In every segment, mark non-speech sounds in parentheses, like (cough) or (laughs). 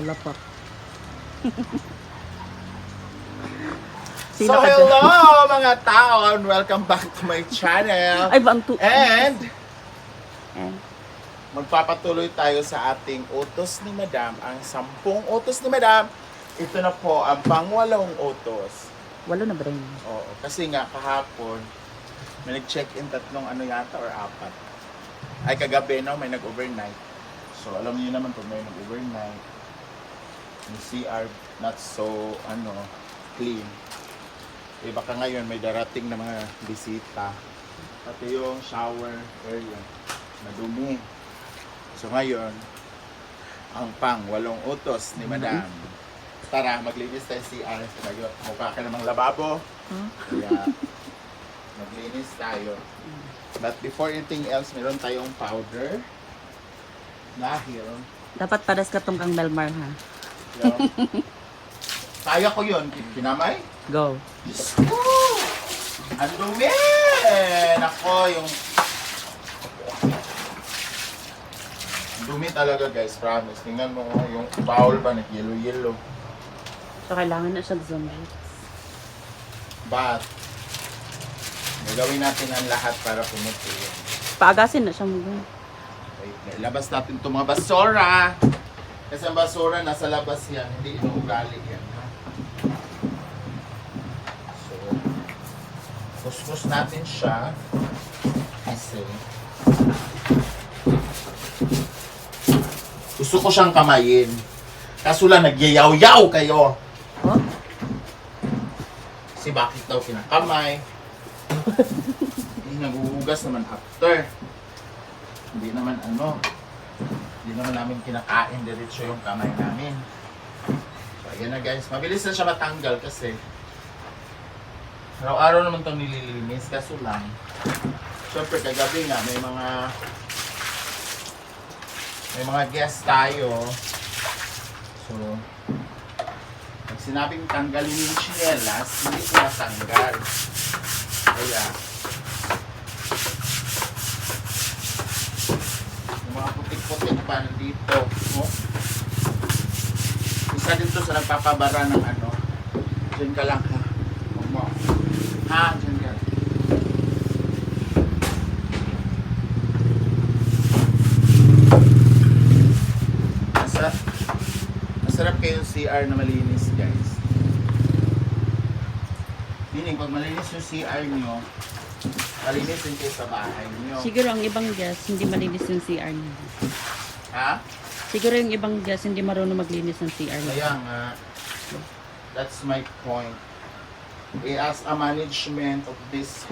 Wala pa. So ka hello mga tao and welcome back to my channel. Ay, ba ang tu... And Eh, magpapatuloy tayo sa ating utos ni Madam, ang sampung utos ni Madam. Ito na po ang pangwalong utos. walo na ba rin? Oo, kasi nga kahapon may nag-check-in tatlong ano yata or apat. Ay kagabi no, may nag-overnight. So alam niyo naman pag may nag-overnight, yung CR not so ano clean. Eh baka ngayon may darating na mga bisita. Pati yung shower area madumi. So ngayon, ang pang walong utos ni Madam. Tara, maglinis tayo si CR. Ngayon, mukha ka namang lababo. Huh? Kaya, maglinis tayo. But before anything else, meron tayong powder. Dahil, Dapat pares ka tong kang Melmar, ha? Kaya ko yun. Pinamay? Go. Diyos ko! Ang dumi! Nako, yung... Ang dumi talaga guys, promise. Tingnan mo oh, yung bowl ba, nag-yellow-yellow. So, kailangan na siya zombie. But, gagawin natin ang lahat para pumuti yun. Paagasin na siya mo. gan. Wait, natin itong mga basura. Kasi ang basura nasa labas yan, hindi inuugali yan. Ha? So, kuskus natin siya. Kasi, gusto ko siyang kamayin. Kaso lang, nagyayaw-yaw kayo. Oh? Kasi bakit daw kinakamay? (laughs) Hindi naguhugas naman after. Hindi naman ano. Hindi naman namin kinakain diretso yung kamay namin. So ayan na guys. Mabilis na siya matanggal kasi araw-araw naman itong nililinis. Kaso lang, syempre kagabi nga may mga may mga guest tayo. So, pag sinabing tanggalin yung chinelas, hindi sila tanggal. Kaya, yung mga putik-putik pa nandito. Oh. Isa din to sa nagpapabara ng ano. Diyan ka lang ha. Mo. Ha, diyan ka. Masarap. Masarap kayong CR na malinis, guys. Meaning, pag malinis yung CR nyo, malinis din kayo sa bahay nyo. Siguro ang ibang guest, hindi malinis yung CR niya. Ha? Siguro yung ibang guest, hindi marunong maglinis ng CR Kaya nga, that's my point. Eh, as a management of this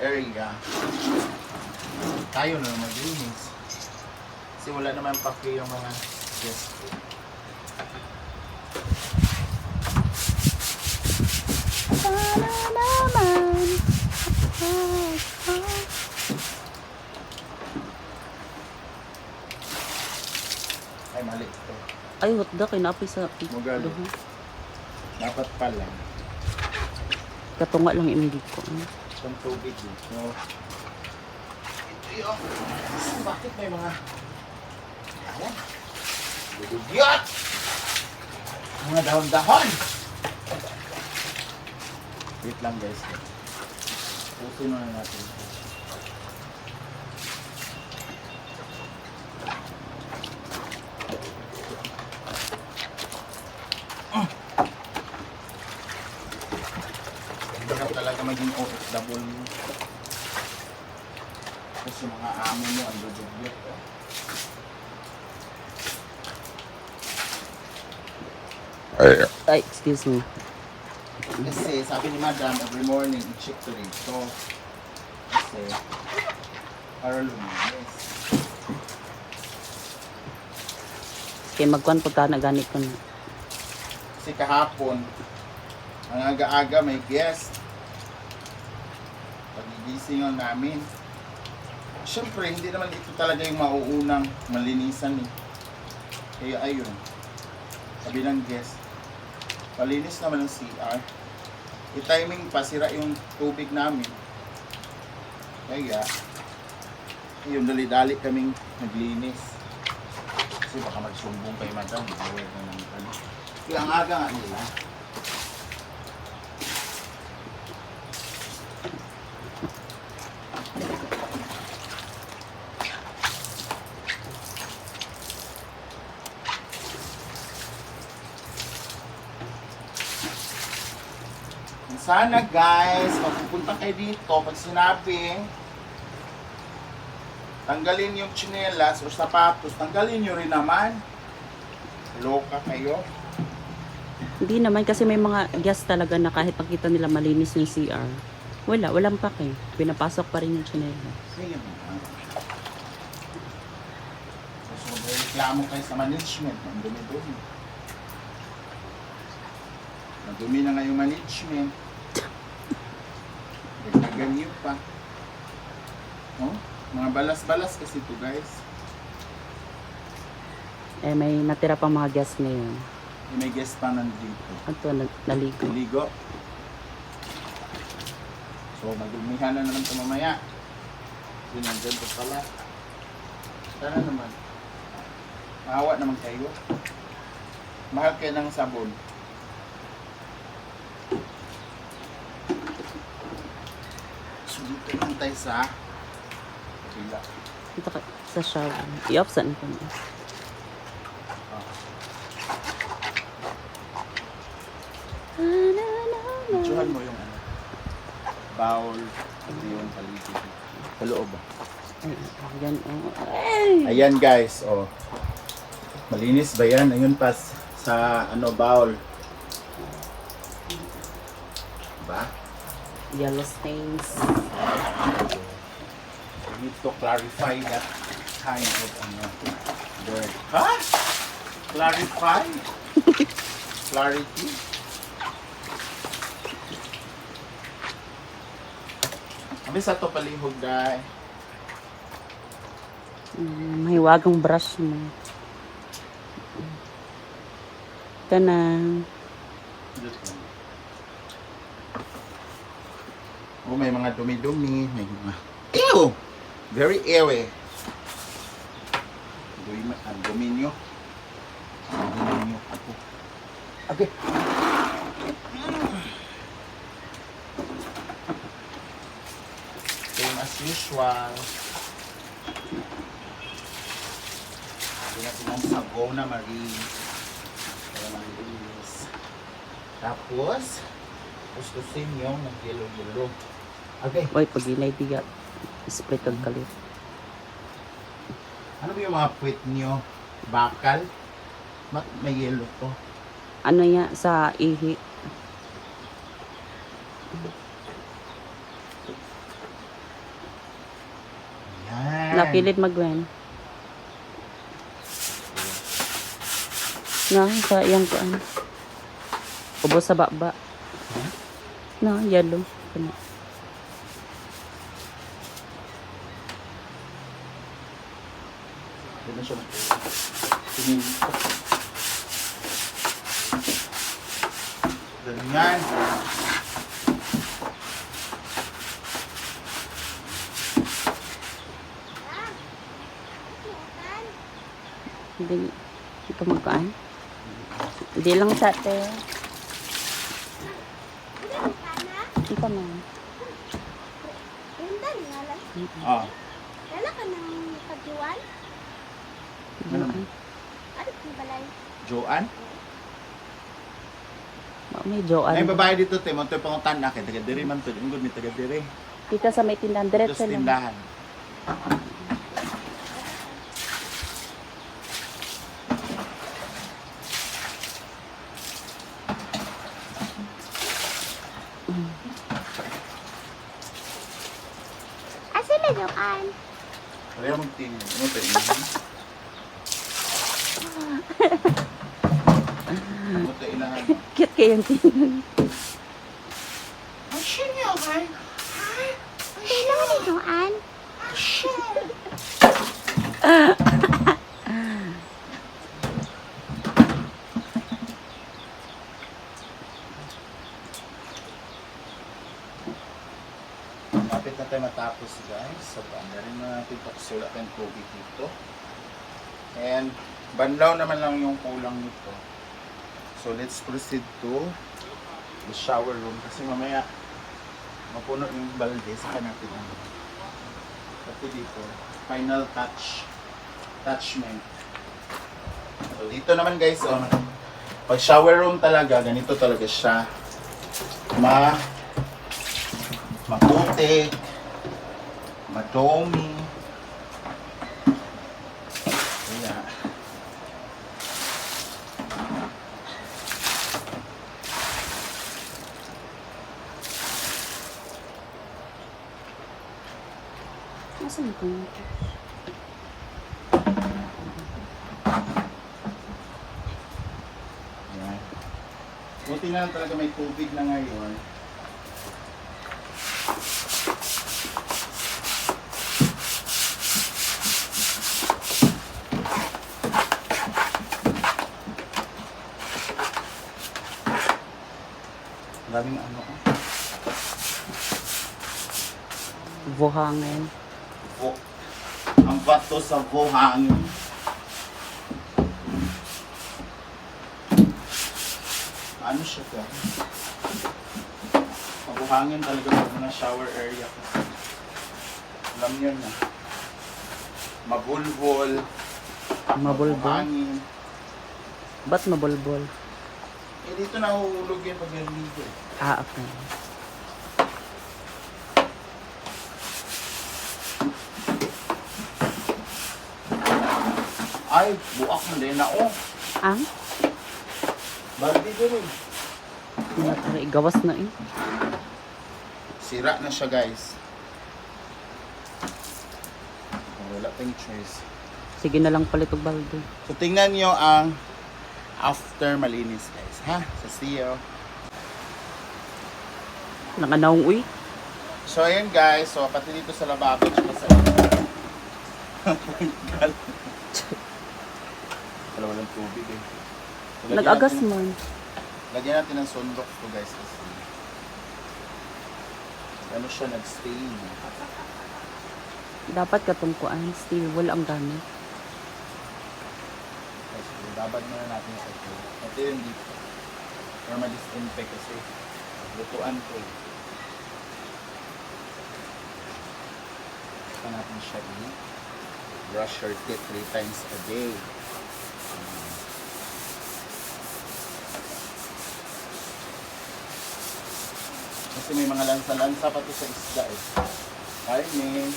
area, tayo na maglinis. Kasi wala naman paki yung mga guest ko. Ay, mali Ay, hotdog, kinapay sa... Magali. Duha. Dapat pala, Katunga lang hindi ko. ano. itong tubig dito. Ito yung... Bakit may mga... Ayan. Dudugyot! Mga dahon-dahon! Wait lang guys. Pusin muna natin. Hirap talaga maging OFW. Kasi mga amo mo ang dudugyot. Eh. Ay, excuse me. Kasi sabi ni Madam, every morning, i-check to rito. Kasi, para luminis. Kaya magkuhan po ta na ganit ko na. Kasi kahapon, ang aga-aga may guest. Pagigising lang namin. Siyempre, hindi naman ito talaga yung mauunang malinisan eh. Kaya ayun, sabi ng guest, palinis naman ng CR. I-timing pa, sira yung tubig namin. Kaya, yun, dali-dali kaming naglinis. Kasi baka magsumbong kay madam. Bawal na ng ano. Kaya ang aga nga nila. Sana guys, mapupunta kayo dito pag sinabing tanggalin yung tsinelas o sapatos, tanggalin nyo rin naman. Loka kayo. Hindi naman kasi may mga guest talaga na kahit pakita nila malinis yung CR. Wala, walang pake. Pinapasok pa rin yung chinela. Sige mo. Mo reklamo kayo sa management, ang dumi-dumi. Madumi na nga yung management. Niyo pa. Oh, mga balas-balas kasi to guys. Eh, may natira pang mga guest ngayon. Yung May guest pa nandito. Ito, na- naligo. Ligo. So, madumihan na naman ito mamaya. Yun, nandyan pa pala. Sana naman. Maawa naman kayo. Mahal kayo ng sabon. Dito lang tayo sa kabila. Ito ka, sa shower. I-offsan ko na. Picturehan mo yung ano. Bowl. Ito yung paligid. Sa loob ba? Ay, yan, oh. Ay! Ayan guys, oh. Malinis ba yan? Ayun pa sa ano bowl. Ba? Yellow stains. We need to clarify that kind of ano word. Ha? Clarify? (laughs) Clarity? Kami sa to palihog dahil. Mm, mahiwagang brush mo. Ito na. Oh, may mga dumi-dumi, may mga... Ew! Very airy. Dumi, ang dumi nyo. Ang dumi nyo. Ako. Okay. Same as usual. Lagyan natin ng sabaw na marie. Para malinis. Tapos, gustusin yung nag-yellow-yellow. Okay. Uy, pag inaibigat. Spray kag kalit. Ano ba yung mga puwit nyo? Bakal? Ba't may yellow to? Ano ya sa ihi? Yan. Napilit magwen. Na, sa iyang kuan. Ubo sa baba. Na, yellow. Kana. Hindi na siya Tingin. Ganyan. Hindi, hindi ka magkuan. Hindi lang sa te. Hindi ka na. Ganda nga lang. Ah. Lala ka ng kajiwan? Balay? Joanne? Ma- May Joanne. Ay, babae dito, te. Montoy pangutan na. Kaya taga-diri man to. Ingod may taga-diri. Kita sa may tindahan. Dito Diretso sa lang. tindahan. Ah, sila yung an. Kaya mag-tingin. Ano to? (laughs) Inahan? Ano to? Inahan? Cute kayong tingnan. Ang shit niya, okay? Sila wala yung an. Kapit na tayo matapos guys. So, ang rin na natin pakisulat ng COVID dito. And Banlaw naman lang yung kulang nito. So let's proceed to the shower room kasi mamaya mapuno yung balde sa natin ano. Pati dito, final touch attachment. So dito naman guys, oh, pag shower room talaga, ganito talaga siya. Ma maputik, madomi. Kaya, Nasaan ko? Yan. Buti na lang talaga may tubig na ngayon. Daming ano oh. Buhangin. Vo- ang bato sa buhangin. Ano siya ka? Mabuhangin talaga pag na shower area kasi. Alam niyo na. Mabulbol. Mabulbol. Mabuhangin. Ba't mabulbol? Eh dito nahuhulog yun pag naligo. Ah, okay. Ay, buak na din na oh. Ang? Baldi ko rin. Tinatari. Gawas na eh. Sira na siya guys. Wala tayong choice. Sige na lang palit og balde. So tingnan nyo ang after malinis guys. Ha? Sa CEO. Nakanaong uy. So ayan guys. So pati dito sa lababo. Tsaka sa... (laughs) Wala walang tubig eh. So, Nag-agas natin- man. Lagyan natin ng sunrock to guys kasi ano siya nag-stain. Dapat katungkuan. Steel wool ang gamit. Kasi babad muna natin sa ito. Ito yung dito. Para ma-disinfect kasi lutuan ko eh. Saka natin siya i brush your teeth three times a day. Kasi may mga lansa-lansa pa to sa isda eh. Karne,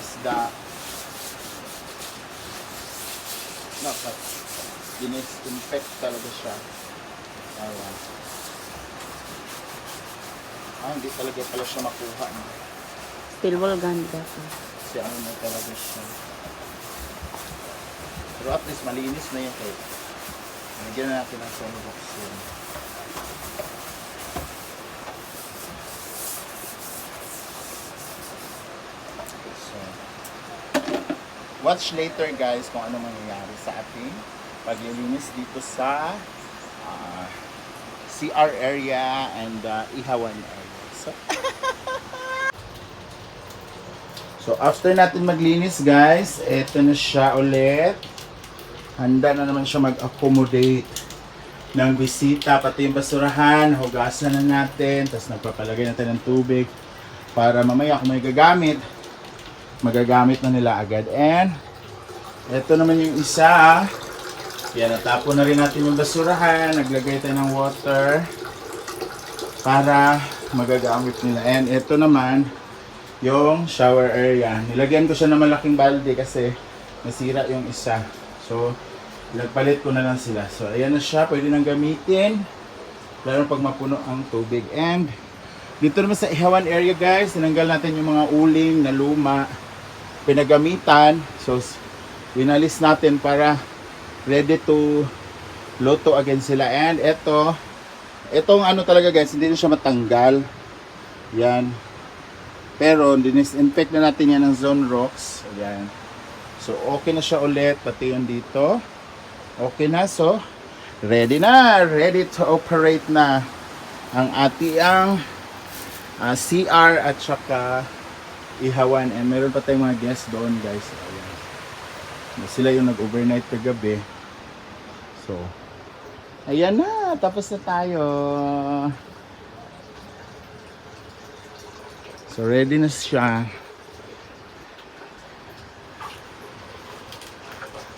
isda. Dapat dinis-infect talaga siya. Ayan. Ah, hindi talaga pala siya makuha. No? Steel wool ganda. Kasi ano na talaga siya. Pero at least malinis na yung cake. Lagyan na natin ng sunbox yun. So, watch later guys kung ano mangyayari sa ating paglilinis dito sa ah, CR area and uh, Ihawan area. So, (laughs) So after natin maglinis guys, eto na siya ulit. Handa na naman siya mag-accommodate ng bisita, pati yung basurahan, hugasan na natin, tapos nagpapalagay natin ng tubig para mamaya kung may gagamit, magagamit na nila agad. And eto naman yung isa, yan, natapon na rin natin yung basurahan, naglagay tayo ng water para magagamit nila. And eto naman, yung shower area. Nilagyan ko siya ng malaking balde kasi nasira yung isa. So, nagpalit ko na lang sila. So, ayan na siya. Pwede nang gamitin. Lalo pag mapuno ang tubig. And, dito naman sa Ihawan area guys, tinanggal natin yung mga uling na luma, pinagamitan. So, winalis natin para ready to luto again sila. And, eto, etong ano talaga guys, hindi na siya matanggal. Yan. Pero disinfect na natin yan ng zone rocks. Ayan. So okay na siya ulit. Pati yung dito. Okay na. So ready na. Ready to operate na ang ating ah, CR at saka Ihawan. And meron pa tayong mga guests doon guys. Ayan. sila yung nag overnight kagabi. So ayan na. Tapos na tayo. So ready na siya.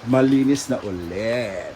Malinis na ulit.